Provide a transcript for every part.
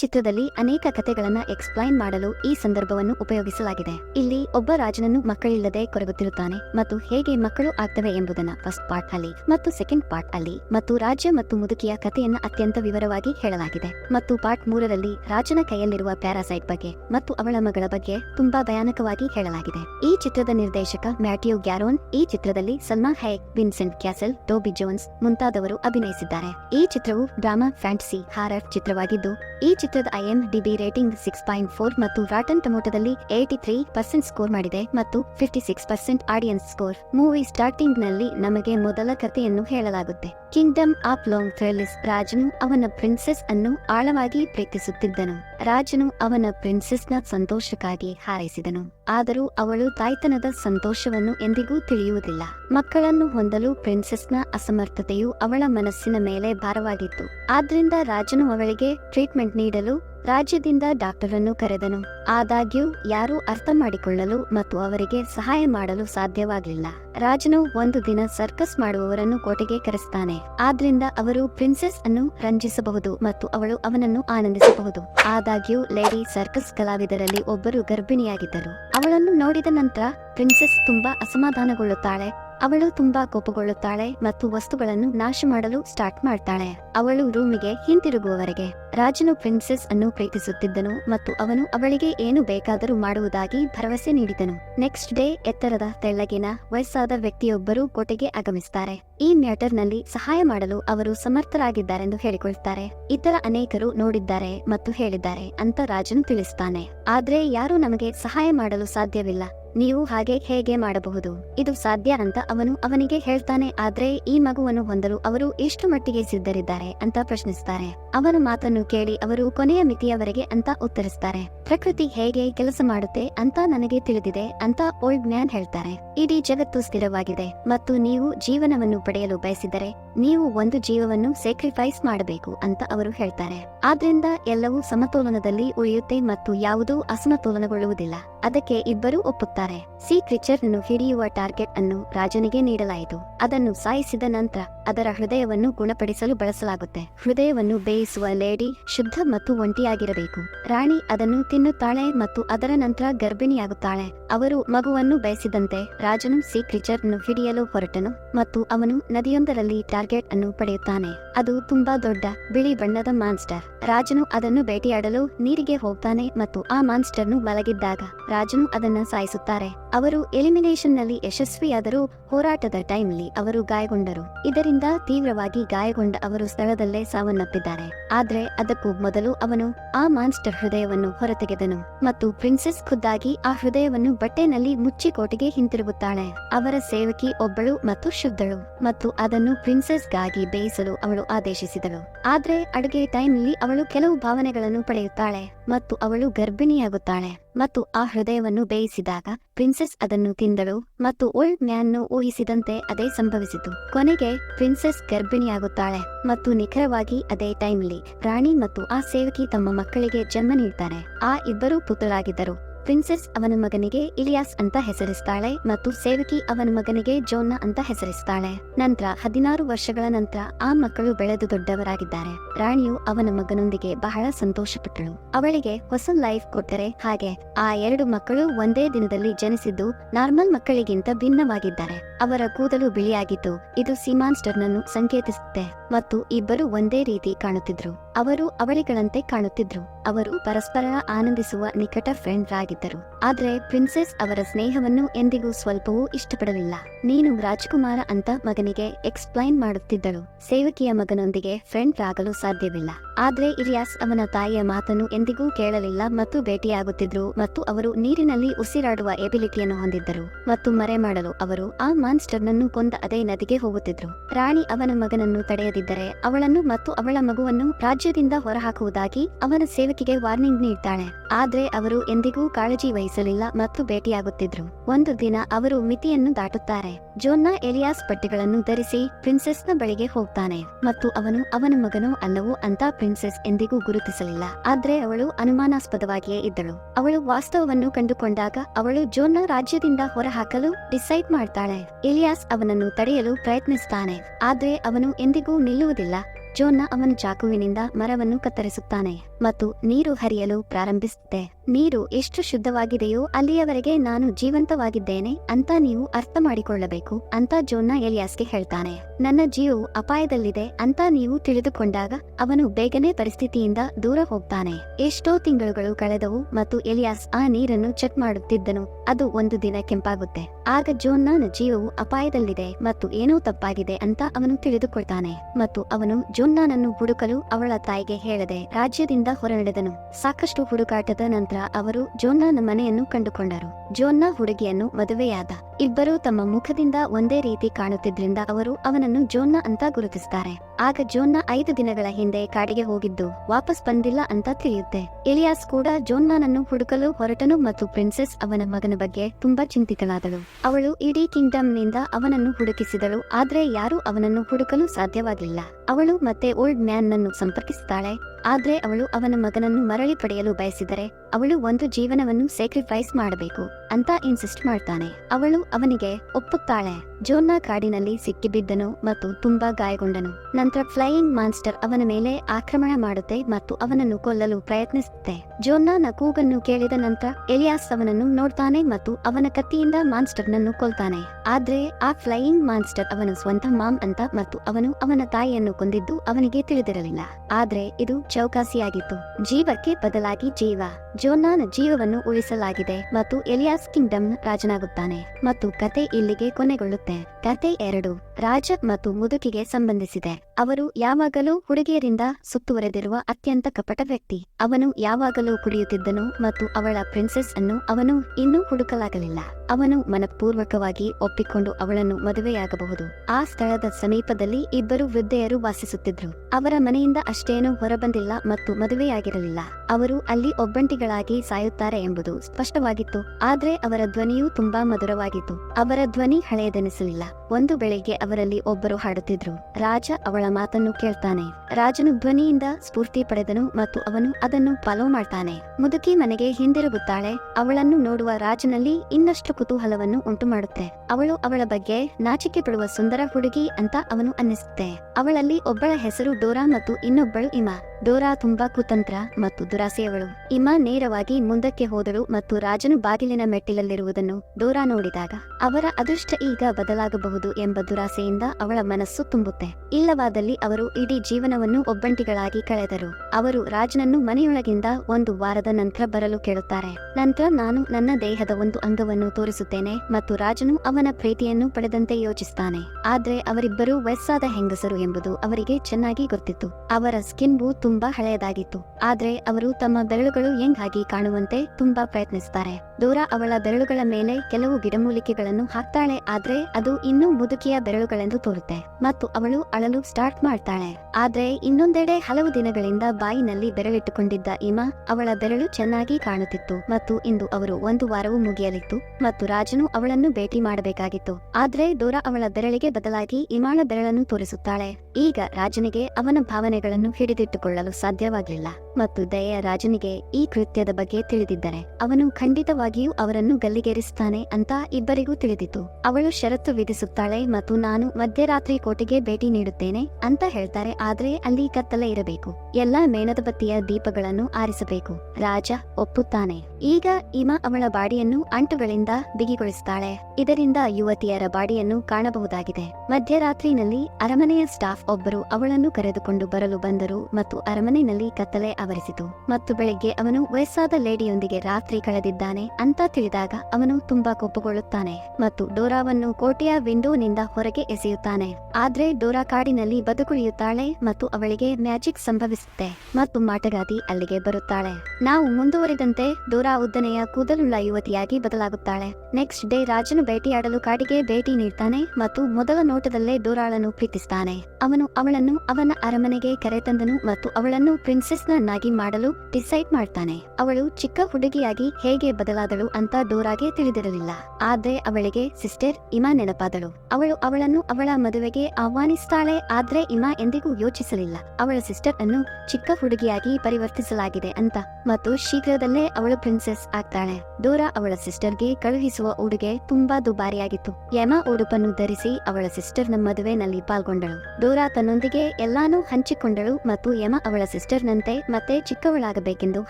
ಚಿತ್ರದಲ್ಲಿ ಅನೇಕ ಕಥೆಗಳನ್ನ ಎಕ್ಸ್ಪ್ಲೈನ್ ಮಾಡಲು ಈ ಸಂದರ್ಭವನ್ನು ಉಪಯೋಗಿಸಲಾಗಿದೆ. ಇಲ್ಲಿ ಒಬ್ಬ ರಾಜನನ್ನು ಮಕ್ಕಳಿಲ್ಲದೆ ಕೊರಗುತ್ತಿರುತ್ತಾನೆ ಮತ್ತು ಹೇಗೆ ಮಕ್ಕಳು ಆಗ್ತವೆ ಎಂಬುದನ್ನ ಫಸ್ಟ್ ಪಾರ್ಟ್ ಅಲ್ಲಿ ಮತ್ತು ಸೆಕೆಂಡ್ ಪಾರ್ಟ್ ಅಲ್ಲಿ ಮತ್ತು ರಾಜ್ಯ ಮತ್ತು ಮುದುಕಿಯ ಕಥೆಯನ್ನ ಅತ್ಯಂತ ವಿವರವಾಗಿ ಹೇಳಲಾಗಿದೆ. ಮತ್ತು ಪಾರ್ಟ್ ಮೂರರಲ್ಲಿ ರಾಜನ ಕೈಯಲ್ಲಿರುವ ಪ್ಯಾರಾಸೈಟ್ ಬಗ್ಗೆ ಮತ್ತು ಅವಳ ಮಗಳ ಬಗ್ಗೆ ತುಂಬಾ ಭಯಾನಕವಾಗಿ ಹೇಳಲಾಗಿದೆ. ಈ ಚಿತ್ರದ ನಿರ್ದೇಶಕ ಮ್ಯಾಟಿಯೋ ಗ್ಯಾರೋನ್, ಈ ಚಿತ್ರದಲ್ಲಿ Salma Hayek, Vincent Cassel, Toby Jones ಮುಂತಾದವರು ಅಭಿನಯಿಸಿದ್ದಾರೆ. ಈ ಚಿತ್ರವು ಡ್ರಾಮಾ, ಫ್ಯಾಂಟಸಿ, ಹಾರರ್ ಚಿತ್ರವಾಗಿದ್ದು, ಈ ಚಿತ್ರದ IMDb rating six point four ಮತ್ತು ರಾಟನ್ ಟೊಮೊಟೊದಲ್ಲಿ ಏಟಿ ತ್ರೀ ಪರ್ಸೆಂಟ್ ಸ್ಕೋರ್ ಮಾಡಿದೆ ಮತ್ತು fifty six percent audience score movie ಸ್ಟಾರ್ಟಿಂಗ್ನಲ್ಲಿ ನಮಗೆ ಮೊದಲ ಕಥೆಯನ್ನು ಹೇಳಲಾಗುತ್ತೆ. ಕಿಂಗ್ಡಮ್ ಆಫ್ ಲಾಂಗ್ ಥ್ರಿಲ್ಲಿಸ್ ರಾಜನು ಅವನ ಪ್ರಿನ್ಸೆಸ್ ಅನ್ನು ಆಳವಾಗಿ ಪ್ರೀತಿಸುತ್ತಿದ್ದನು. ರಾಜನು ಅವನ ಪ್ರಿನ್ಸೆಸ್ನ ಸಂತೋಷಕ್ಕಾಗಿ ಹಾರೈಸಿದನು. ಆದರೂ ಅವಳು ತಾಯ್ತನದ ಸಂತೋಷವನ್ನು ಎಂದಿಗೂ ತಿಳಿಯುವುದಿಲ್ಲ. ಮಕ್ಕಳನ್ನು ಹೊಂದಲು ಪ್ರಿನ್ಸೆಸ್ನ ಅಸಮರ್ಥತೆಯು ಅವಳ ಮನಸ್ಸಿನ ಮೇಲೆ ಭಾರವಾಗಿತ್ತು. ಆದ್ರಿಂದ ರಾಜನು ಅವಳಿಗೆ ಟ್ರೀಟ್ಮೆಂಟ್ ನೀಡಲು ರಾಜ್ಯದಿಂದ ಡಾಕ್ಟರನ್ನು ಕರೆದನು. ಆದಾಗ್ಯೂ, ಯಾರೂ ಅರ್ಥ ಮಾಡಿಕೊಳ್ಳಲು ಮತ್ತು ಅವರಿಗೆ ಸಹಾಯ ಮಾಡಲು ಸಾಧ್ಯವಾಗಲಿಲ್ಲ. ರಾಜನು ಒಂದು ದಿನ ಸರ್ಕಸ್ ಮಾಡುವವರನ್ನು ಕೋಟೆಗೆ ಕರೆಸ್ತಾನೆ. ಆದ್ರಿಂದ ಅವರು ಪ್ರಿನ್ಸೆಸ್ ಅನ್ನು ರಂಜಿಸಬಹುದು ಮತ್ತು ಅವಳು ಅವನನ್ನು ಆನಂದಿಸಬಹುದು. ಆದಾಗ್ಯೂ, ಲೇಡಿ ಸರ್ಕಸ್ ಕಲಾವಿದರಲ್ಲಿ ಒಬ್ಬರು ಗರ್ಭಿಣಿಯಾಗಿದ್ದರು. ಅವಳನ್ನು ನೋಡಿದ ನಂತರ, ಪ್ರಿನ್ಸೆಸ್ ತುಂಬಾ ಅಸಮಾಧಾನಗೊಳ್ಳುತ್ತಾಳೆ. ಅವಳು ತುಂಬಾ ಕೋಪಗೊಳ್ಳುತ್ತಾಳೆ ಮತ್ತು ವಸ್ತುಗಳನ್ನು ನಾಶ ಮಾಡಲು ಸ್ಟಾರ್ಟ್ ಮಾಡ್ತಾಳೆ. ಅವಳು ರೂಮಿಗೆ ಹಿಂತಿರುಗುವವರೆಗೆ. ರಾಜನು ಪ್ರಿನ್ಸೆಸ್ ಅನ್ನು ಪ್ರೀತಿಸುತ್ತಿದ್ದನು ಮತ್ತು ಅವನು ಅವಳಿಗೆ ಏನು ಬೇಕಾದರೂ ಮಾಡುವುದಾಗಿ ಭರವಸೆ ನೀಡಿದನು. ನೆಕ್ಸ್ಟ್ ಡೇ ಎತ್ತರದ ತೆಳ್ಳಗಿನ ವಯಸ್ಸಾದ ವ್ಯಕ್ತಿಯೊಬ್ಬರು ಕೋಟೆಗೆ ಆಗಮಿಸುತ್ತಾರೆ. ಈ ಮ್ಯಾಟರ್ನಲ್ಲಿ ಸಹಾಯ ಮಾಡಲು ಅವರು ಸಮರ್ಥರಾಗಿದ್ದಾರೆಂದು ಹೇಳಿಕೊಳ್ಳುತ್ತಾರೆ ಇತರ ಅನೇಕರು ನೋಡಿದ್ದಾರೆ ಮತ್ತು ಹೇಳಿದ್ದಾರೆ ಅಂತ ರಾಜನು ತಿಳಿಸುತ್ತಾನೆ ಆದ್ರೆ ಯಾರು ನಮಗೆ ಸಹಾಯ ಮಾಡಲು ಸಾಧ್ಯವಿಲ್ಲ. ನೀವು ಹಾಗೆ ಹೇಗೆ ಮಾಡಬಹುದು? ಇದು ಸಾಧ್ಯ ಅಂತ ಅವನು ಅವನಿಗೆ ಹೇಳ್ತಾನೆ. ಆದ್ರೆ ಈ ಮಗುವನ್ನು ಹೊಂದಲು ಅವರು ಎಷ್ಟು ಮಟ್ಟಿಗೆ ಸಿದ್ಧರಿದ್ದಾರೆ ಅಂತ ಪ್ರಶ್ನಿಸುತ್ತಾರೆ ಅವನ ಮಾತನ್ನು ಕೇಳಿ ಅವರು ಕೊನೆಯ ಮಿತಿಯವರೆಗೆ ಅಂತ ಉತ್ತರಿಸ್ತಾರೆ. ಪ್ರಕೃತಿ ಹೇಗೆ ಕೆಲಸ ಮಾಡುತ್ತೆ ಅಂತ ನನಗೆ ತಿಳಿದಿದೆ ಅಂತ ಓಲ್ಡ್ ಮ್ಯಾನ್ ಹೇಳ್ತಾರೆ. ಇಡೀ ಜಗತ್ತು ಸ್ಥಿರವಾಗಿದೆ ಮತ್ತು ನೀವು ಜೀವನವನ್ನು ಪಡೆಯಲು ಬಯಸಿದರೆ ನೀವು ಒಂದು ಜೀವವನ್ನು ಸ್ಯಾಕ್ರಿಫೈಸ್ ಮಾಡಬೇಕು ಅಂತ ಅವರು ಹೇಳ್ತಾರೆ. ಆದ್ರಿಂದ ಎಲ್ಲವೂ ಸಮತೋಲನದಲ್ಲಿ ಉಳಿಯುತ್ತೆ ಮತ್ತು ಯಾವುದೂ ಅಸಮತೋಲನಗೊಳ್ಳುವುದಿಲ್ಲ. ಅದಕ್ಕೆ ಇಬ್ಬರು ಒಪ್ಪುತ್ತಾರೆ. ಸಿ ಕ್ರಿಚರ್ ಅನ್ನು ಹಿಡಿಯುವ ಟಾರ್ಗೆಟ್ ಅನ್ನು ರಾಜನಿಗೆ ನೀಡಲಾಯಿತು. ಅದನ್ನು ಸಾಯಿಸಿದ ನಂತರ ಅದರ ಹೃದಯವನ್ನು ಗುಣಪಡಿಸಲು ಬಳಸಲಾಗುತ್ತೆ. ಹೃದಯವನ್ನು ಬೇಯಿಸುವ ಲೇಡಿ ಶುದ್ಧ ಮತ್ತು ಒಂಟಿಯಾಗಿರಬೇಕು. ರಾಣಿ ಅದನ್ನು ತಿನ್ನುತ್ತಾಳೆ ಮತ್ತು ಅದರ ನಂತರ ಗರ್ಭಿಣಿಯಾಗುತ್ತಾಳೆ. ಅವರು ಮಗುವನ್ನು ಬಯಸಿದಂತೆ ರಾಜನು ಸಿ ಅನ್ನು ಹಿಡಿಯಲು ಹೊರಟನು ಮತ್ತು ಅವನು ನದಿಯೊಂದರಲ್ಲಿ ಟಾರ್ಗೆಟ್ ಅನ್ನು ಪಡೆಯುತ್ತಾನೆ. ಅದು ತುಂಬಾ ದೊಡ್ಡ, ಬಿಳಿ ಬಣ್ಣದ ಮಾನ್ಸ್ಟರ್. ರಾಜನು ಅದನ್ನು ಬೇಟೆಯಾಡಲು ನೀರಿಗೆ ಹೋಗ್ತಾನೆ ಮತ್ತು ಆ ಮಾನ್ಸ್ಟರ್ನು ಮಲಗಿದ್ದಾಗ ರಾಜನು ಅದನ್ನ ಸಾಯಿಸುತ್ತಾರೆ. ಅವರು ಎಲಿಮಿನೇಷನ್ನಲ್ಲಿ ಯಶಸ್ವಿಯಾದರೂ ಹೋರಾಟದ ಟೈಮ್ಲಿ ಅವರು ಗಾಯಗೊಂಡರು. ಇದರಿಂದ ತೀವ್ರವಾಗಿ ಗಾಯಗೊಂಡ ಅವರು ಸ್ಥಳದಲ್ಲೇ ಸಾವನ್ನಪ್ಪಿದ್ದಾರೆ. ಆದ್ರೆ ಅದಕ್ಕೂ ಮೊದಲು ಅವನು ಆ ಮಾನ್ಸ್ಟರ್ ಹೃದಯವನ್ನು ಹೊರತೆಗೆದನು ಮತ್ತು ಪ್ರಿನ್ಸೆಸ್ ಖುದ್ದಾಗಿ ಆ ಹೃದಯವನ್ನು ಬಟ್ಟೆನಲ್ಲಿ ಮುಚ್ಚಿ ಕೋಟೆಗೆ ಹಿಂತಿರುಗುತ್ತಾಳೆ. ಅವರ ಸೇವಕಿ ಒಬ್ಬಳು ಮತ್ತು ಶುದ್ಧಳು ಮತ್ತು ಅದನ್ನು ಪ್ರಿನ್ಸೆಸ್ಗಾಗಿ ಬೇಯಿಸಲು ಅವಳು ಆದೇಶಿಸಿದಳು. ಆದ್ರೆ ಅಡುಗೆ ಟೈಮ್ ಅವಳು ಕೆಲವು ಭಾವನೆಗಳನ್ನು ಪಡೆಯುತ್ತಾಳೆ. ಮತ್ತು ಅವಳು ಗರ್ಭಿಣಿಯಾಗುತ್ತಾಳೆ. ಮತ್ತು ಆ ಹೃದಯವನ್ನು ಬೇಯಿಸಿದಾಗ ಪ್ರಿನ್ಸೆಸ್ ಅದನ್ನು ತಿಂದಳು ಮತ್ತು ಓಲ್ಡ್ ಮ್ಯಾನ್ನು ಊಹಿಸಿದಂತೆ ಅದೇ ಸಂಭವಿಸಿತು. ಕೊನೆಗೆ ಪ್ರಿನ್ಸೆಸ್ ಗರ್ಭಿಣಿಯಾಗುತ್ತಾಳೆ ಮತ್ತು ನಿಖರವಾಗಿ ಅದೇ ಟೈಮ್ಲಿ ರಾಣಿ ಮತ್ತು ಆ ಸೇವಕಿ ತಮ್ಮ ಮಕ್ಕಳಿಗೆ ಜನ್ಮ ನೀಡ್ತಾರೆ. ಆ ಇಬ್ಬರೂ ಪುತ್ರರಾಗಿದ್ದರು. ಪ್ರಿನ್ಸೆಸ್ ಅವನ ಮಗನಿಗೆ ಇಲಿಯಾಸ್ ಅಂತ ಹೆಸರಿಸ್ತಾಳೆ ಮತ್ತು ಸೇವಕಿ ಅವನ ಮಗನಿಗೆ ಜೋನ್ನ ಅಂತ ಹೆಸರಿಸ್ತಾಳೆ. ನಂತರ ಹದಿನಾರು ವರ್ಷಗಳ ನಂತರ ಆ ಮಕ್ಕಳು ಬೆಳೆದು ದೊಡ್ಡವರಾಗಿದ್ದಾರೆ. ರಾಣಿಯು ಅವನ ಮಗನೊಂದಿಗೆ ಬಹಳ ಸಂತೋಷಪಟ್ಟಳು. ಅವಳಿಗೆ ಹೊಸ ಲೈಫ್ ಕೊಟ್ಟರೆ ಹಾಗೆ, ಆ ಎರಡು ಮಕ್ಕಳು ಒಂದೇ ದಿನದಲ್ಲಿ ಜನಿಸಿದ್ದು ನಾರ್ಮಲ್ ಮಕ್ಕಳಿಗಿಂತ ಭಿನ್ನವಾಗಿದ್ದಾರೆ. ಅವರ ಕೂದಲು ಬಿಳಿಯಾಗಿತ್ತು ಇದು ಸಿಮಾನ್ಸ್ಟರ್ನನ್ನು ಸಂಕೇತಿಸುತ್ತೆ. ಮತ್ತು ಇಬ್ಬರು ಒಂದೇ ರೀತಿ ಕಾಣುತ್ತಿದ್ರು ಅವರು ಅವಳಿಗಳಂತೆ ಕಾಣುತ್ತಿದ್ರು. ಅವರು ಪರಸ್ಪರ ಆನಂದಿಸುವ ನಿಕಟ ಫ್ರೆಂಡ್ ಆಗಿದ್ದರು ಆದ್ರೆ ಪ್ರಿನ್ಸೆಸ್ ಅವರ ಸ್ನೇಹವನ್ನು ಎಂದಿಗೂ ಸ್ವಲ್ಪವೂ ಇಷ್ಟಪಡಲಿಲ್ಲ. ನೀನು ರಾಜಕುಮಾರ ಅಂತ ಮಗನಿಗೆ ಎಕ್ಸ್ಪ್ಲೈನ್ ಮಾಡುತ್ತಿದ್ದಳು. ಸೇವಕಿಯ ಮಗನೊಂದಿಗೆ ಫ್ರೆಂಡ್ ಆಗಲು ಸಾಧ್ಯವಿಲ್ಲ. ಆದ್ರೆ ಇರಿಯಾಸ್ ಅವನ ತಾಯಿಯ ಮಾತನ್ನು ಎಂದಿಗೂ ಕೇಳಲಿಲ್ಲ ಮತ್ತು ಭೇಟಿಯಾಗುತ್ತಿದ್ರು ಮತ್ತು ಅವರು ನೀರಿನಲ್ಲಿ ಉಸಿರಾಡುವ ಎಬಿಲಿಟಿಯನ್ನು ಹೊಂದಿದ್ದರು ಮತ್ತು ಮರೆ ಮಾಡಲು ಅವರು ಆ ಮಾನ್ಸ್ಟರ್ನನ್ನು ಕೊಂದ ಅದೇ ನದಿಗೆ ಹೋಗುತ್ತಿದ್ರು. ರಾಣಿ ಅವನ ಮಗನನ್ನು ತಡೆಯದಿದ್ದರೆ ಅವಳನ್ನು ಮತ್ತು ಅವಳ ಮಗುವನ್ನು ರಾಜ್ಯದಿಂದ ಹೊರಹಾಕುವುದಾಗಿ ಅವನ ಸೇವಕಿಗೆ ವಾರ್ನಿಂಗ್ ನೀಡ್ತಾಳೆ. ಆದ್ರೆ ಅವರು ಎಂದಿಗೂ ಕಾಳಜಿ ವಹಿಸಲಿಲ್ಲ ಮತ್ತು ಭೇಟಿಯಾಗುತ್ತಿದ್ರು. ಒಂದು ದಿನ ಅವರು ಮಿತಿಯನ್ನು ದಾಟುತ್ತಾರೆ. ಜೋನ್ನ ಎಲಿಯಾಸ್ ಬಟ್ಟೆಗಳನ್ನು ಧರಿಸಿ ಪ್ರಿನ್ಸೆಸ್ನ ಬಳಿಗೆ ಹೋಗ್ತಾನೆ ಮತ್ತು ಅವನು ಅವನ ಮಗನು ಅಲ್ಲವೋ ಅಂತ ಪ್ರಿನ್ಸೆಸ್ ಎಂದಿಗೂ ಗುರುತಿಸಲಿಲ್ಲ. ಆದ್ರೆ ಅವಳು ಅನುಮಾನಾಸ್ಪದವಾಗಿಯೇ ಇದ್ದಳು. ಅವಳು ವಾಸ್ತವವನ್ನು ಕಂಡುಕೊಂಡಾಗ ಅವಳು ಜೋನ್ನ ರಾಜ್ಯದಿಂದ ಹೊರಹಾಕಲು ಡಿಸೈಡ್ ಮಾಡ್ತಾಳೆ. ಎಲಿಯಾಸ್ ಅವನನ್ನು ತಡೆಯಲು ಪ್ರಯತ್ನಿಸ್ತಾನೆ. ಆದ್ರೆ ಅವನು ಎಂದಿಗೂ ನಿಲ್ಲುವುದಿಲ್ಲ. ಜೋನ್ನ ಅವನ ಚಾಕುವಿನಿಂದ ಮರವನ್ನು ಕತ್ತರಿಸುತ್ತಾನೆ ಮತ್ತು ನೀರು ಹರಿಯಲು ಪ್ರಾರಂಭಿಸುತ್ತೆ. ನೀರು ಎಷ್ಟು ಶುದ್ಧವಾಗಿದೆಯೋ ಅಲ್ಲಿಯವರೆಗೆ ನಾನು ಜೀವಂತವಾಗಿದ್ದೇನೆ ಅಂತ ನೀವು ಅರ್ಥ ಮಾಡಿಕೊಳ್ಳಬೇಕು ಅಂತ ಜೋನ್ನ ಎಲಿಯಾಸ್ಗೆ ಹೇಳ್ತಾನೆ. ನನ್ನ ಜೀವವು ಅಪಾಯದಲ್ಲಿದೆ ಅಂತ ನೀವು ತಿಳಿದುಕೊಂಡಾಗ ಅವನು ಬೇಗನೆ ಪರಿಸ್ಥಿತಿಯಿಂದ ದೂರ ಹೋಗ್ತಾನೆ. ಎಷ್ಟೋ ತಿಂಗಳುಗಳು ಕಳೆದವು ಮತ್ತು ಎಲಿಯಾಸ್ ಆ ನೀರನ್ನು ಚೆಕ್ ಮಾಡುತ್ತಿದ್ದನು. ಅದು ಒಂದು ದಿನ ಕೆಂಪಾಗುತ್ತೆ. ಆಗ ಜೋನ್ನ ಜೀವವು ಅಪಾಯದಲ್ಲಿದೆ ಮತ್ತು ಏನೋ ತಪ್ಪಾಗಿದೆ ಅಂತ ಅವನು ತಿಳಿದುಕೊಳ್ತಾನೆ ಮತ್ತು ಅವನು ಜೋನ್ನಾನನ್ನು ಹುಡುಕಲು ಅವಳ ತಾಯಿಗೆ ಹೇಳದೆ ರಾಜ್ಯದಿಂದ ಹೊರನಡೆದನು. ಸಾಕಷ್ಟು ಹುಡುಕಾಟದ ನಂತರ ಅವರು ಜೋನ್ನನ ಮನೆಯನ್ನು ಕಂಡುಕೊಂಡರು. ಜೋನ್ನ ಹುಡುಗಿಯನ್ನು ಮದುವೆಯಾದ ಇಬ್ಬರು ತಮ್ಮ ಮುಖದಿಂದ ಒಂದೇ ರೀತಿ ಕಾಣುತ್ತಿದ್ದರಿಂದ ಅವರು ಅವನನ್ನು ಜೋನ್ನ ಅಂತ ಗುರುತಿಸ್ತಾರೆ ಆಗ ಜೋನ್ನ ಐದು ದಿನಗಳ ಹಿಂದೆ ಕಾಡಿಗೆ ಹೋಗಿದ್ದು, ವಾಪಸ್ ಬಂದಿಲ್ಲ ಅಂತ ತಿಳಿಯುತ್ತೆ. ಇಲಿಯಾಸ್ ಕೂಡ ಜೋನ್ನನನ್ನು ಹುಡುಕಲು ಹೊರಟನು ಮತ್ತು ಪ್ರಿನ್ಸೆಸ್ ಅವನ ಮಗನ ಬಗ್ಗೆ ತುಂಬಾ ಚಿಂತಿತಳಾದಳು. ಅವಳು ಇಡೀ ಕಿಂಗ್ಡಮ್ನಿಂದ ಅವನನ್ನು ಹುಡುಕಿಸಿದಳು, ಆದ್ರೆ ಯಾರೂ ಅವನನ್ನು ಹುಡುಕಲು ಸಾಧ್ಯವಾಗಲಿಲ್ಲ ಅವಳು ಮತ್ತೆ ಓಲ್ಡ್ ಮ್ಯಾನ್ ನನ್ನು ಸಂಪರ್ಕಿಸುತ್ತಾಳೆ ಆದ್ರೆ ಅವಳು ಅವನ ಮಗನನ್ನು ಮರಳಿ ಪಡೆಯಲು ಬಯಸಿದರೆ ಅವಳು ಒಂದು ಜೀವನವನ್ನು ಸ್ಯಾಕ್ರಿಫೈಸ್ ಮಾಡಬೇಕು ಅಂತ ಇನ್ಸಿಸ್ಟ್ ಮಾಡ್ತಾನೆ. ಅವಳು ಅವನಿಗೆ ಒಪ್ಪುತ್ತಾಳೆ. ಜೋನ್ನ ಕಾಡಿನಲ್ಲಿ ಸಿಕ್ಕಿಬಿದ್ದನು ಮತ್ತು ತುಂಬಾ ಗಾಯಗೊಂಡನು. ನಂತರ ಫ್ಲೈಯಿಂಗ್ ಮಾನ್ಸ್ಟರ್ ಅವನ ಮೇಲೆ ಆಕ್ರಮಣ ಮಾಡುತ್ತೆ ಮತ್ತು ಅವನನ್ನು ಕೊಲ್ಲಲು ಪ್ರಯತ್ನಿಸುತ್ತೆ. ಜೋನ್ನ ಕೂಗನ್ನು ಕೇಳಿದ ನಂತರ ಎಲಿಯಾಸ್ ಅವನನ್ನು ನೋಡ್ತಾನೆ ಮತ್ತು ಅವನ ಕತ್ತಿಯಿಂದ ಮಾನ್ಸ್ಟರ್ನನ್ನು ಕೊಲ್ತಾನೆ. ಆದ್ರೆ ಆ ಫ್ಲೈಯಿಂಗ್ ಮಾನ್ಸ್ಟರ್ ಅವನ ಸ್ವಂತ ಮಾಮ್ ಅಂತ ಮತ್ತು ಅವನು ಅವನ ತಾಯಿಯನ್ನು ಕೊಂದಿದ್ದು ಅವನಿಗೆ ತಿಳಿದಿರಲಿಲ್ಲ. ಆದ್ರೆ ಇದು ಚೌಕಾಸಿಯಾಗಿತ್ತು. ಜೀವಕ್ಕೆ ಬದಲಾಗಿ ಜೀವ. ಜೋನಾನ್ ಜೀವವನ್ನು ಉಳಿಸಲಾಗಿದೆ ಮತ್ತು ಎಲಿಯಾಸ್ ಕಿಂಗ್ಡಮ್ ರಾಜನಾಗುತ್ತಾನೆ ಮತ್ತು ಕತೆ ಇಲ್ಲಿಗೆ ಕೊನೆಗೊಳ್ಳುತ್ತೆ. ಕತೆ ಎರಡು, ರಾಜ ಮತ್ತು ಮುದುಕಿಗೆ ಸಂಬಂಧಿಸಿದೆ. ಅವರು ಯಾವಾಗಲೂ ಹುಡುಗಿಯರಿಂದ ಸುತ್ತುವರೆದಿರುವ ಅತ್ಯಂತ ಕಪಟ ವ್ಯಕ್ತಿ. ಅವನು ಯಾವಾಗಲೂ ಕುಡಿಯುತ್ತಿದ್ದನು ಮತ್ತು ಅವಳ ಪ್ರಿನ್ಸೆಸ್ ಅನ್ನು ಅವನು ಇನ್ನೂ ಹುಡುಕಲಾಗಲಿಲ್ಲ. ಅವನು ಮನಪೂರ್ವಕವಾಗಿ ಒಪ್ಪಿಕೊಂಡು ಅವಳನ್ನು ಮದುವೆಯಾಗಬಹುದು. ಆ ಸ್ಥಳದ ಸಮೀಪದಲ್ಲಿ ಇಬ್ಬರು ವೃದ್ಧೆಯರು ವಾಸಿಸುತ್ತಿದ್ರು. ಅವರ ಮನೆಯಿಂದ ಅಷ್ಟೇನೂ ಹೊರಬಂದಿಲ್ಲ ಮತ್ತು ಮದುವೆಯಾಗಿರಲಿಲ್ಲ. ಅವರು ಅಲ್ಲಿ ಒಬ್ಬಂಟಿಗಳಾಗಿ ಸಾಯುತ್ತಾರೆ ಎಂಬುದು ಸ್ಪಷ್ಟವಾಗಿತ್ತು, ಆದ್ರೆ ಅವರ ಧ್ವನಿಯೂ ತುಂಬಾ ಮಧುರವಾಗಿತ್ತು. ಅವರ ಧ್ವನಿ ಹಳೆಯದೆನಿಸಲಿಲ್ಲ. ಒಂದು ಬೆಳಿಗ್ಗೆ ಅವರಲ್ಲಿ ಒಬ್ಬರು ಹಾಡುತ್ತಿದ್ರು. ರಾಜ ಅವಳ ಮಾತನ್ನು ಕೇಳ್ತಾನೆ. ರಾಜನು ಧ್ವನಿಯಿಂದ ಸ್ಫೂರ್ತಿ ಪಡೆದನು ಮತ್ತು ಅವನು ಅದನ್ನು ಫಾಲೋ ಮಾಡ್ತಾನೆ. ಮುದುಕಿ ಮನೆಗೆ ಹಿಂದಿರುಗುತ್ತಾಳೆ. ಅವಳನ್ನು ನೋಡುವ ರಾಜನಲ್ಲಿ ಇನ್ನಷ್ಟು ಕುತೂಹಲವನ್ನು ಉಂಟು ಮಾಡುತ್ತೆ ಅವಳು ಅವಳ ಬಗ್ಗೆ ನಾಚಿಕೆ ಪಡುವ ಸುಂದರ ಹುಡುಗಿ ಅಂತ ಅವನು ಅನ್ನಿಸುತ್ತೆ. ಅವಳಲ್ಲಿ ಒಬ್ಬಳ ಹೆಸರು ಡೋರಾ ಮತ್ತು ಇನ್ನೊಬ್ಬಳು ಇಮಾ. ಡೋರಾ ತುಂಬಾ ಕುತಂತ್ರ ಮತ್ತು ದುರಾಸೆಯವಳು ಇಮ ನೇರವಾಗಿ ಮುಂದಕ್ಕೆ ಹೋದಳು ಮತ್ತು ರಾಜನು ಬಾಗಿಲಿನ ಮೆಟ್ಟಿಲಲ್ಲಿರುವುದನ್ನು ಡೋರಾ ನೋಡಿದಾಗ, ಅವರ ಅದೃಷ್ಟ ಈಗ ಬದಲಾಗಬಹುದು ಎಂಬ ದುರಾಸೆಯಿಂದ ಅವಳ ಮನಸ್ಸು ತುಂಬುತ್ತೆ. ಇಲ್ಲವಾದಲ್ಲಿ ಅವರು ಇಡೀ ಜೀವನವನ್ನು ಒಬ್ಬಂಟಿಗಳಾಗಿ ಕಳೆದರು. ಅವರು ರಾಜನನ್ನು ಮನೆಯೊಳಗಿಂದ ಒಂದು ವಾರದ ನಂತರ ಬರಲು ಕೇಳುತ್ತಾರೆ. ನಂತರ ನಾನು ನನ್ನ ದೇಹದ ಒಂದು ಅಂಗವನ್ನು ತೋರಿಸುತ್ತೇನೆ ಮತ್ತು ರಾಜನು ಅವನ ಪ್ರೀತಿಯನ್ನು ಪಡೆದಂತೆ ಯೋಚಿಸುತ್ತಾನೆ ಆದ್ರೆ ಅವರಿಬ್ಬರೂ ವಯಸ್ಸಾದ ಹೆಂಗಸರು ಎಂಬುದು ಅವರಿಗೆ ಚೆನ್ನಾಗಿ ಗೊತ್ತಿತ್ತು. ಅವರ ಸ್ಕಿನ್ ಬೂ ತುಂಬಾ ಹಳೆಯದಾಗಿತ್ತು. ಆದ್ರೆ ಅವರು ತಮ್ಮ ಬೆರಳುಗಳು ಹೆಂಗಾಗಿ ಕಾಣುವಂತೆ ತುಂಬಾ ಪ್ರಯತ್ನಿಸುತ್ತಾರೆ ದೂರ ಅವಳ ಬೆರಳುಗಳ ಮೇಲೆ ಕೆಲವು ಗಿಡಮೂಲಿಕೆಗಳನ್ನು ಹಾಕ್ತಾಳೆ. ಆದ್ರೆ ಅದು ಇನ್ನೂ ಮುದುಕಿಯ ಬೆರಳುಗಳೆಂದು ತೋರುತ್ತೆ. ಮತ್ತು ಅವಳು ಅಳಲು ಸ್ಟಾರ್ಟ್ ಮಾಡ್ತಾಳೆ. ಆದ್ರೆ ಇನ್ನೊಂದೆಡೆ ಹಲವು ದಿನಗಳಿಂದ ಬಾಯಿನಲ್ಲಿ ಬೆರಳಿಟ್ಟುಕೊಂಡಿದ್ದ ಇಮಾ ಅವಳ ಬೆರಳು ಚೆನ್ನಾಗಿ ಕಾಣುತ್ತಿತ್ತು. ಮತ್ತು ಇಂದು ಅವರು ಒಂದು ವಾರವೂ ಮುಗಿಯಲಿತ್ತು. ಮತ್ತು ರಾಜನು ಅವಳನ್ನು ಭೇಟಿ ಮಾಡಬೇಕಾಗಿತ್ತು. ಆದ್ರೆ ದೂರ ಅವಳ ಬೆರಳಿಗೆ ಬದಲಾಗಿ ಇಮಾಳ ಬೆರಳನ್ನು ತೋರಿಸುತ್ತಾಳೆ. ಈಗ ರಾಜನಿಗೆ ಅವನ ಭಾವನೆಗಳನ್ನು ಹಿಡಿದಿಟ್ಟುಕೊಳ್ಳಲು ಸಾಧ್ಯವಾಗಲಿಲ್ಲ ಮತ್ತು ದಯ ರಾಜನಿಗೆ ಈ ಕೃತ್ಯದ ಬಗ್ಗೆ ತಿಳಿದಿದ್ದರೆ ಅವನು ಖಂಡಿತವಾಗಿಯೂ ಅವರನ್ನು ಗಲ್ಲಿಗೇರಿಸುತ್ತಾನೆ ಅಂತ ಇಬ್ಬರಿಗೂ ತಿಳಿದಿತ್ತು. ಅವಳು ಷರತ್ತು ವಿಧಿಸುತ್ತಾಳೆ ಮತ್ತು ನಾನು ಮಧ್ಯರಾತ್ರಿ ಕೋಟೆಗೆ ಭೇಟಿ ನೀಡುತ್ತೇನೆ ಅಂತ ಹೇಳ್ತಾರೆ, ಆದ್ರೆ ಅಲ್ಲಿ ಕತ್ತಲೆ ಇರಬೇಕು. ಎಲ್ಲಾ ಮೇಣದ ಬತ್ತಿಯ ದೀಪಗಳನ್ನು ಆರಿಸಬೇಕು. ರಾಜ ಒಪ್ಪುತ್ತಾನೆ. ಈಗ ಇಮ ಅವಳ ಬಾಡಿಯನ್ನು ಅಂಟುಗಳಿಂದ ಬಿಗಿಗೊಳಿಸುತ್ತಾಳೆ. ಇದರಿಂದ ಯುವತಿಯರ ಬಾಡಿಯನ್ನು ಕಾಣಬಹುದಾಗಿದೆ. ಮಧ್ಯರಾತ್ರಿನಲ್ಲಿ ಅರಮನೆಯ ಸ್ಟಾಫ್ ಒಬ್ಬರು ಅವಳನ್ನು ಕರೆದುಕೊಂಡು ಬರಲು ಬಂದರು ಮತ್ತು ಅರಮನೆಯಲ್ಲಿ ಕತ್ತಲೆ ಆವರಿಸಿತು. ಮತ್ತು ಬೆಳಿಗ್ಗೆ ಅವನು ವಯಸ್ಸಾದ ಲೇಡಿಯೊಂದಿಗೆ ರಾತ್ರಿ ಕಳೆದಿದ್ದಾನೆ ಅಂತ ತಿಳಿದಾಗ ಅವನು ತುಂಬಾ ಕೋಪಗೊಳ್ಳುತ್ತಾನೆ ಮತ್ತು ಡೋರಾವನ್ನು ಕೋಟೆಯ ವಿಂಡೋನಿಂದ ಹೊರಗೆ ಎಸೆಯುತ್ತಾನೆ. ಆದ್ರೆ ಡೋರಾ ಕಾಡಿನಲ್ಲಿ ಬದುಕುಳಿಯುತ್ತಾಳೆ ಮತ್ತು ಅವಳಿಗೆ ಮ್ಯಾಜಿಕ್ ಸಂಭವಿಸುತ್ತೆ ಮತ್ತು ಮಾಟಗಾತಿ ಅಲ್ಲಿಗೆ ಬರುತ್ತಾಳೆ. ನಾವು ಮುಂದುವರಿದಂತೆ ಡೋರಾ ಉದ್ದನೆಯ ಕೂದಲುಳ್ಳ ಯುವತಿಯಾಗಿ ಬದಲಾಗುತ್ತಾಳೆ. ನೆಕ್ಸ್ಟ್ ಡೇ ರಾಜನು ಭೇಟಿಯಾಡಲು ಕಾಡಿಗೆ ಭೇಟಿ ನೀಡ್ತಾನೆ ಮತ್ತು ಮೊದಲ ನೋಟದಲ್ಲೇ ಡೋರಾಳನ್ನು ಪ್ರೀತಿಸ್ತಾನೆ. ಅವನು ಅವಳನ್ನು ಅವನ ಅರಮನೆಗೆ ಕರೆತಂದನು ಮತ್ತು ಅವಳನ್ನು ಪ್ರಿನ್ಸೆಸ್ನ ಅನ್ನಾಗಿ ಮಾಡಲು ಡಿಸೈಡ್ ಮಾಡ್ತಾನೆ. ಅವಳು ಚಿಕ್ಕ ಹುಡುಗಿಯಾಗಿ ಹೇಗೆ ಬದಲಾದಳು ಅಂತ ಡೋರಾಗೆ ತಿಳಿದಿರಲಿಲ್ಲ. ಆದ್ರೆ ಅವಳಿಗೆ ಸಿಸ್ಟರ್ ಇಮಾ ನೆನಪಾದಳು. ಅವಳು ಅವಳನ್ನು ಅವಳ ಮದುವೆಗೆ ಆಹ್ವಾನಿಸ್ತಾಳೆ ಆದ್ರೆ ಇಮಾ ಎಂದಿಗೂ ಯೋಚಿಸಲಿಲ್ಲ. ಅವಳ ಸಿಸ್ಟರ್ ಅನ್ನು ಚಿಕ್ಕ ಹುಡುಗಿಯಾಗಿ ಪರಿವರ್ತಿಸಲಾಗಿದೆ ಅಂತ ಮತ್ತು ಶೀಘ್ರದಲ್ಲೇ ಅವಳು ಪ್ರಿನ್ಸೆಸ್ ಆಗ್ತಾಳೆ. ಡೋರಾ ಅವಳ ಸಿಸ್ಟರ್ಗೆ ಕಳುಹಿಸುವ ಉಡುಗೆ ತುಂಬಾ ದುಬಾರಿಯಾಗಿತ್ತು. ಯಮ ಉಡುಪನ್ನು ಧರಿಸಿ ಅವಳ ಸಿಸ್ಟರ್ನ ಮದುವೆನಲ್ಲಿ ಪಾಲ್ಗೊಂಡಳು. ಡೋರಾ ತನ್ನೊಂದಿಗೆ ಎಲ್ಲಾನು ಹಂಚಿಕೊಂಡಳು ಮತ್ತು ಯಮ ಅವಳ ಸಿಸ್ಟರ್ನಂತೆ ಮತ್ತೆ ಚಿಕ್ಕವಳಾಗಬೇಕೆಂದು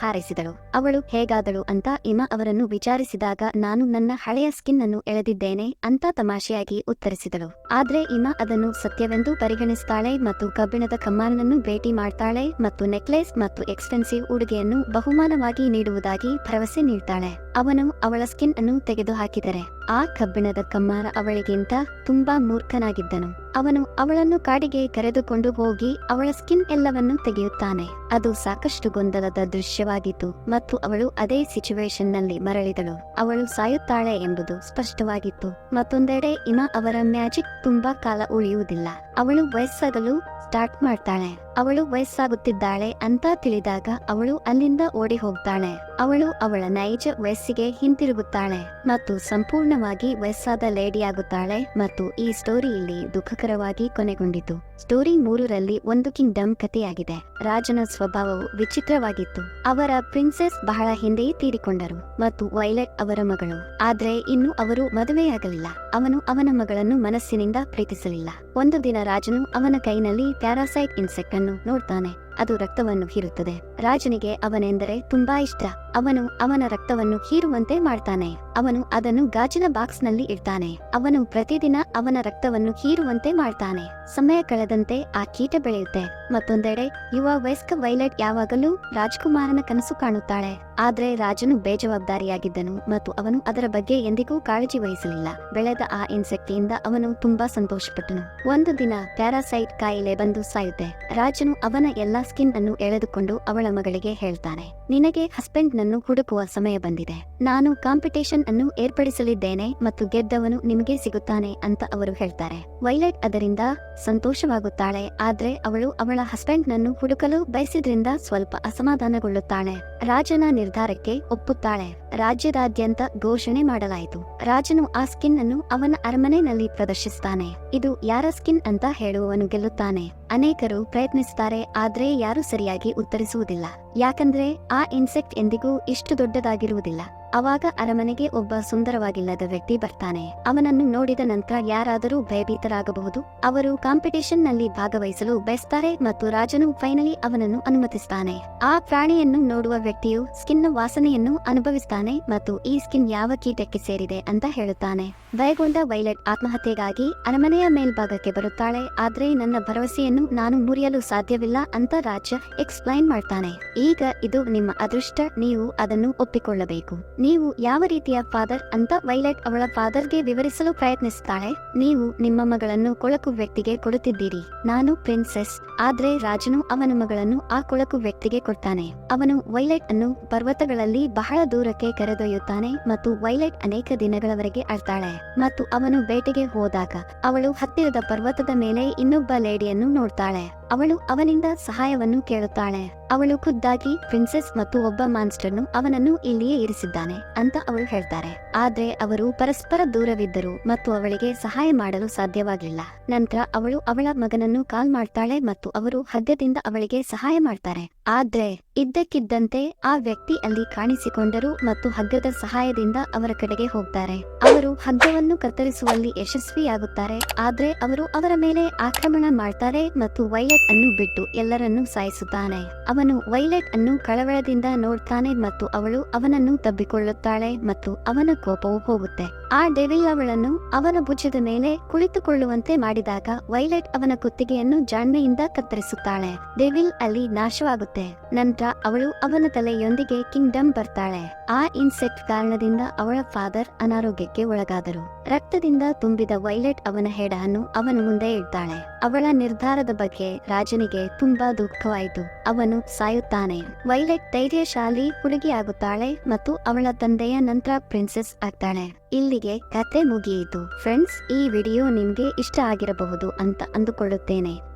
ಹಾರೈಸಿದಳು. ಅವಳು ಹೇಗಾದಳು ಅಂತ ಇಮ ಅವರನ್ನು ವಿಚಾರಿಸಿದಾಗ ನಾನು ನನ್ನ ಹಳೆಯ ಸ್ಕಿನ್ ಅನ್ನು ಎಳೆದಿದ್ದೇನೆ ಅಂತ ತಮಾಷೆಯಾಗಿ ಉತ್ತರಿಸಿದಳು. ಆದ್ರೆ ಇಮಾ ಅದನ್ನು ಸತ್ಯವೆಂದು ಪರಿಗಣಿಸ್ತಾಳೆ ಮತ್ತು ಕಬ್ಬಿಣದ ಕಮ್ಮಾನನ್ನು ಭೇಟಿ ಮಾಡ್ತಾಳೆ ಮತ್ತು ನೆಕ್ಲೆಸ್ ಮತ್ತು ಎಕ್ಸ್ಪೆನ್ಸಿವ್ ಉಡುಗೆಯನ್ನು ಬಹುಮಾನವಾಗಿ ನೀಡುವುದಾಗಿ ಭರವಸೆ ನೀಡ್ತಾಳೆ. ಅವನು ಅವಳ ಸ್ಕಿನ್ ಅನ್ನು ತೆಗೆದು ಹಾಕಿದರೆ ಆ ಕಬ್ಬಿಣದ ಕಮ್ಮಾರ ಅವಳಿಗಿಂತ ತುಂಬಾ ಮೂರ್ಖನಾಗಿದ್ದನು ಅವನು ಅವಳನ್ನು ಕಾಡಿಗೆ ಕರೆದುಕೊಂಡು ಹೋಗಿ ಅವಳ ಸ್ಕಿನ್ ಎಲ್ಲವನ್ನು ತೆಗೆಯುತ್ತಾನೆ. ಅದು ಸಾಕಷ್ಟು ಗೊಂದಲದ ದೃಶ್ಯವಾಗಿತ್ತು ಮತ್ತು ಅವಳು ಅದೇ ಸಿಚುವೇಶನ್ನಲ್ಲಿ ಮರಳಿದಳು. ಅವಳು ಸಾಯುತ್ತಾಳೆ ಎಂಬುದು ಸ್ಪಷ್ಟವಾಗಿತ್ತು. ಮತ್ತೊಂದೆಡೆ ಇಮ ಅವರ ಮ್ಯಾಜಿಕ್ ತುಂಬಾ ಕಾಲ ಉಳಿಯುವುದಿಲ್ಲ. ಅವಳು ವಯಸ್ಸಾಗಲು ಸ್ಟಾರ್ಟ್ ಮಾಡ್ತಾಳೆ. ಅವಳು ವಯಸ್ಸಾಗುತ್ತಿದ್ದಾಳೆ ಅಂತ ತಿಳಿದಾಗ ಅವಳು ಅಲ್ಲಿಂದ ಓಡಿ ಹೋಗ್ತಾಳೆ. ಅವಳು ಅವಳ ನೈಜ ವಯಸ್ಸಿಗೆ ಹಿಂತಿರುಗುತ್ತಾಳೆ ಮತ್ತು ಸಂಪೂರ್ಣವಾಗಿ ವಯಸ್ಸಾದ ಲೇಡಿಯಾಗುತ್ತಾಳೆ ಮತ್ತು ಈ ಸ್ಟೋರಿ ಇಲ್ಲಿ ದುಃಖಕರವಾಗಿ ಕೊನೆಗೊಂಡಿತು. ಸ್ಟೋರಿ ಮೂರರಲ್ಲಿ ಒಂದು ಕಿಂಗ್ಡಮ್ ಕಥೆಯಾಗಿದೆ. ರಾಜನ ಸ್ವಭಾವವು ವಿಚಿತ್ರವಾಗಿತ್ತು. ಅವರ ಪ್ರಿನ್ಸೆಸ್ ಬಹಳ ಹಿಂದೆಯೇ ತೀರಿಕೊಂಡರು ಮತ್ತು ವೈಲೆಟ್ ಅವರ ಮಗಳು. ಆದ್ರೆ ಇನ್ನು ಅವರು ಮದುವೆಯಾಗಲಿಲ್ಲ. ಅವನು ಅವನ ಮಗಳನ್ನು ಮನಸ್ಸಿನಿಂದ ಪ್ರೀತಿಸಲಿಲ್ಲ. ಒಂದು ದಿನ ರಾಜನು ಅವನ ಕೈನಲ್ಲಿ ಪ್ಯಾರಾಸೈಟ್ ಇನ್ಸೆಕ್ಟ್ ಅನ್ನು ನೋಡ್ತಾನೆ. ಅದು ರಕ್ತವನ್ನು ಹೀರುತ್ತದೆ. ರಾಜನಿಗೆ ಅವನೆಂದರೆ ತುಂಬಾ ಇಷ್ಟ. ಅವನು ಅವನ ರಕ್ತವನ್ನು ಹೀರುವಂತೆ ಮಾಡ್ತಾನೆ. ಅವನು ಅದನ್ನು ಗಾಜಿನ ಬಾಕ್ಸ್ನಲ್ಲಿ ಇಡ್ತಾನೆ. ಅವನು ಪ್ರತಿದಿನ ಅವನ ರಕ್ತವನ್ನು ಹೀರುವಂತೆ ಮಾಡ್ತಾನೆ. ಸಮಯ ಕಳೆದಂತೆ ಆ ಕೀಟ ಬೆಳೆಯುತ್ತೆ. ಮತ್ತೊಂದೆಡೆ, ಯುವ ವಯಸ್ಕ ವೈಲೆಟ್ ಯಾವಾಗಲೂ ರಾಜ್ಕುಮಾರನ ಕನಸು ಕಾಣುತ್ತಾಳೆ. ಆದ್ರೆ ರಾಜನು ಬೇಜವಾಬ್ದಾರಿಯಾಗಿದ್ದನು ಮತ್ತು ಅವನು ಅದರ ಬಗ್ಗೆ ಎಂದಿಗೂ ಕಾಳಜಿ ವಹಿಸಲಿಲ್ಲ. ಬೆಳೆದ ಆ ಇನ್ಸೆಕ್ಟ್ ಇಂದ ಅವನು ತುಂಬಾ ಸಂತೋಷಪಟ್ಟನು. ಒಂದು ದಿನ ಪ್ಯಾರಾಸೈಟ್ ಕಾಯಿಲೆ ಬಂದು ಸಾಯುತ್ತೆ. ರಾಜನು ಅವನ ಎಲ್ಲಾ ಸ್ಕಿನ್ ಅನ್ನು ಎಳೆದುಕೊಂಡು ಅವಳ ಮಗಳಿಗೆ ಹೇಳ್ತಾನೆ, ನಿನಗೆ ಹಸ್ಬೆಂಡ್ ನನ್ನು ಹುಡುಕುವ ಸಮಯ ಬಂದಿದೆ. ನಾನು ಕಾಂಪಿಟೇಷನ್ ಅನ್ನು ಏರ್ಪಡಿಸಲಿದ್ದೇನೆ ಮತ್ತು ಗೆದ್ದವನು ನಿಮಗೆ ಸಿಗುತ್ತಾನೆ ಅಂತ ಅವರು ಹೇಳ್ತಾರೆ. ವೈಲೆಟ್ ಅದರಿಂದ ಸಂತೋಷವಾಗುತ್ತಾಳೆ, ಆದ್ರೆ ಅವಳು ಅವಳ ಹಸ್ಬೆಂಡ್ ನನ್ನು ಹುಡುಕಲು ಬಯಸಿದ್ರಿಂದ ಸ್ವಲ್ಪ ಅಸಮಾಧಾನಗೊಳ್ಳುತ್ತಾಳೆ. ರಾಜನ ನಿರ್ಧಾರಕ್ಕೆ ಒಪ್ಪುತ್ತಾಳೆ. ರಾಜ್ಯದಾದ್ಯಂತ ಘೋಷಣೆ ಮಾಡಲಾಯಿತು. ರಾಜನು ಆ ಸ್ಕಿನ್ ಅನ್ನು ಅವನ ಅರಮನೆಯಲ್ಲಿ ಪ್ರದರ್ಶಿಸ್ತಾನೆ. ಇದು ಯಾರ ಸ್ಕಿನ್ ಅಂತ ಹೇಳುವವನು ಗೆಲ್ಲುತ್ತಾನೆ. ಅನೇಕರು ಪ್ರಯತ್ನಿಸುತ್ತಾರೆ, ಆದರೆ ಯಾರು ಸರಿಯಾಗಿ ಉತ್ತರಿಸುವುದಿಲ್ಲ. ಯಾಕಂದ್ರೆ ಆ ಇನ್ಸೆಕ್ಟ್ ಎಂದಿಗೂ ಇಷ್ಟು ದೊಡ್ಡದಾಗಿರುವುದಿಲ್ಲ. ಅವಾಗ ಅರಮನೆಗೆ ಒಬ್ಬ ಸುಂದರವಾಗಿಲ್ಲದ ವ್ಯಕ್ತಿ ಬರ್ತಾನೆ. ಅವನನ್ನು ನೋಡಿದ ನಂತರ ಯಾರಾದರೂ ಭಯಭೀತರಾಗಬಹುದು. ಅವರು ಕಾಂಪಿಟೇಷನ್ನಲ್ಲಿ ಭಾಗವಹಿಸಲು ಬಯಸ್ತಾರೆ ಮತ್ತು ರಾಜನು ಫೈನಲಿ ಅವನನ್ನು ಅನುಮತಿಸ್ತಾನೆ. ಆ ಪ್ರಾಣಿಯನ್ನು ನೋಡುವ ವ್ಯಕ್ತಿಯು ಸ್ಕಿನ್ ವಾಸನೆಯನ್ನು ಅನುಭವಿಸ್ತಾನೆ ಮತ್ತು ಈ ಸ್ಕಿನ್ ಯಾವ ಕೀಟಕ್ಕೆ ಸೇರಿದೆ ಅಂತ ಹೇಳುತ್ತಾನೆ. ಭಯಗೊಂಡ ವೈಲೆಟ್ ಆತ್ಮಹತ್ಯೆಗಾಗಿ ಅರಮನೆಯ ಮೇಲ್ಭಾಗಕ್ಕೆ ಬರುತ್ತಾಳೆ, ಆದ್ರೆ ನನ್ನ ಭರವಸೆಯನ್ನು ನಾನು ಮುರಿಯಲು ಸಾಧ್ಯವಿಲ್ಲ ಅಂತ ರಾಜ ಎಕ್ಸ್ಪ್ಲೈನ್ ಮಾಡ್ತಾನೆ. ಈಗ ಇದು ನಿಮ್ಮ ಅದೃಷ್ಟ, ನೀವು ಅದನ್ನು ಒಪ್ಪಿಕೊಳ್ಳಬೇಕು. ನೀವು ಯಾವ ರೀತಿಯ ಫಾದರ್ ಅಂತ ವೈಲೆಟ್ ಅವಳ ಫಾದರ್ಗೆ ವಿವರಿಸಲು ಪ್ರಯತ್ನಿಸುತ್ತಾಳೆ ನೀವು ನಿಮ್ಮ ಮಗಳನ್ನು ಕೊಳಕು ವ್ಯಕ್ತಿಗೆ ಕೊಡುತ್ತಿದ್ದೀರಿ. ನಾನು ಪ್ರಿನ್ಸೆಸ್ ಆದ್ರೆ ರಾಜನು ಅವನ ಮಗಳನ್ನು ಆ ಕೊಳಕು ವ್ಯಕ್ತಿಗೆ ಕೊಡ್ತಾನೆ. ಅವನು ವೈಲೆಟ್ ಅನ್ನು ಪರ್ವತಗಳಲ್ಲಿ ಬಹಳ ದೂರಕ್ಕೆ ಕರೆದೊಯ್ಯುತ್ತಾನೆ ಮತ್ತು ವೈಲೆಟ್ ಅನೇಕ ದಿನಗಳವರೆಗೆ ಅಳ್ತಾಳೆ. ಮತ್ತು ಅವನು ಬೇಟೆಗೆ ಹೋದಾಗ, ಅವಳು ಹತ್ತಿರದ ಪರ್ವತದ ಮೇಲೆ ಇನ್ನೊಬ್ಬ ಲೇಡಿಯನ್ನು ನೋಡ್ತಾಳೆ. ಅವಳು ಅವನಿಂದ ಸಹಾಯವನ್ನು ಕೇಳುತ್ತಾಳೆ. ಅವಳು ಖುದ್ದಾಗಿ ಪ್ರಿನ್ಸೆಸ್ ಮತ್ತು ಒಬ್ಬ ಮಾನ್ಸ್ಟರ್ನು ಅವನನ್ನು ಇಲ್ಲಿಯೇ ಇರಿಸಿದ್ದಾನೆ ಅಂತ ಅವಳು ಹೇಳ್ತಾರೆ. ಆದ್ರೆ ಅವರು ಪರಸ್ಪರ ದೂರವಿದ್ದರು ಮತ್ತು ಅವಳಿಗೆ ಸಹಾಯ ಮಾಡಲು ಸಾಧ್ಯವಾಗಲಿಲ್ಲ ನಂತರ ಅವಳು ಅವಳ ಮಗನನ್ನು ಕಾಲ್ ಮಾಡ್ತಾಳೆ ಮತ್ತು ಅವರು ಹದ್ಯದಿಂದ ಅವಳಿಗೆ ಸಹಾಯ ಮಾಡ್ತಾರೆ. ಆದ್ರೆ ಇದ್ದಕ್ಕಿದ್ದಂತೆ ಆ ವ್ಯಕ್ತಿ ಅಲ್ಲಿ ಕಾಣಿಸಿಕೊಂಡರು ಮತ್ತು ಹಗ್ಗದ ಸಹಾಯದಿಂದ ಅವರ ಕಡೆಗೆ ಹೋಗ್ತಾರೆ. ಅವರು ಹಗ್ಗವನ್ನು ಕತ್ತರಿಸುವಲ್ಲಿ ಯಶಸ್ವಿಯಾಗುತ್ತಾರೆ. ಆದ್ರೆ ಅವರು ಅವರ ಮೇಲೆ ಆಕ್ರಮಣ ಮಾಡ್ತಾರೆ ಮತ್ತು ವೈಲೆಟ್ ಅನ್ನು ಬಿಟ್ಟು ಎಲ್ಲರನ್ನೂ ಸಾಯಿಸುತ್ತಾನೆ. ಅವನು ವೈಲೆಟ್ ಅನ್ನು ಕಳವಳದಿಂದ ನೋಡ್ತಾನೆ ಮತ್ತು ಅವಳು ಅವನನ್ನು ತಬ್ಬಿಕೊಳ್ಳುತ್ತಾಳೆ ಮತ್ತು ಅವನ ಕೋಪವು ಹೋಗುತ್ತೆ. ಆ ಡೆವಿಲ್ ಅವಳನ್ನು ಅವನ ಭುಜದ ಮೇಲೆ ಕುಳಿತುಕೊಳ್ಳುವಂತೆ ಮಾಡಿದಾಗ ವೈಲೆಟ್ ಅವನ ಕುತ್ತಿಗೆಯನ್ನು ಜಾಣ್ಮೆಯಿಂದ ಕತ್ತರಿಸುತ್ತಾಳೆ. ಡೆವಿಲ್ ಅಲ್ಲಿ ನಾಶವಾಗುತ್ತೆ. ನಂತರ ಅವಳು ಅವನ ತಲೆಯೊಂದಿಗೆ ಕಿಂಗ್ಡಮ್ ಬರ್ತಾಳೆ. ಆ ಇನ್ಸೆಕ್ಟ್ ಕಾರಣದಿಂದ ಅವಳ ಫಾದರ್ ಅನಾರೋಗ್ಯಕ್ಕೆ ಒಳಗಾದರು. ರಕ್ತದಿಂದ ತುಂಬಿದ ವೈಲೆಟ್ ಅವನ ಹೆಡನ್ನು ಅವನ ಮುಂದೆ ಇಡ್ತಾಳೆ. ಅವಳ ನಿರ್ಧಾರದ ಬಗ್ಗೆ ರಾಜನಿಗೆ ತುಂಬಾ ದುಃಖವಾಯಿತು. ಅವನು ಸಾಯುತ್ತಾನೆ. ವೈಲೆಟ್ ಧೈರ್ಯಶಾಲಿ ಹುಡುಗಿಯಾಗುತ್ತಾಳೆ ಮತ್ತು ಅವಳ ತಂದೆಯ ನಂತರ ಪ್ರಿನ್ಸೆಸ್ ಆಗ್ತಾಳೆ. ಇಲ್ಲಿಗೆ ಕತೆ ಮುಗಿಯಿತು. ಫ್ರೆಂಡ್ಸ್ ಈ ವಿಡಿಯೋ ನಿಮಗೆ ಇಷ್ಟ ಆಗಿರಬಹುದು ಅಂತ ಅಂದುಕೊಳ್ಳುತ್ತೇನೆ.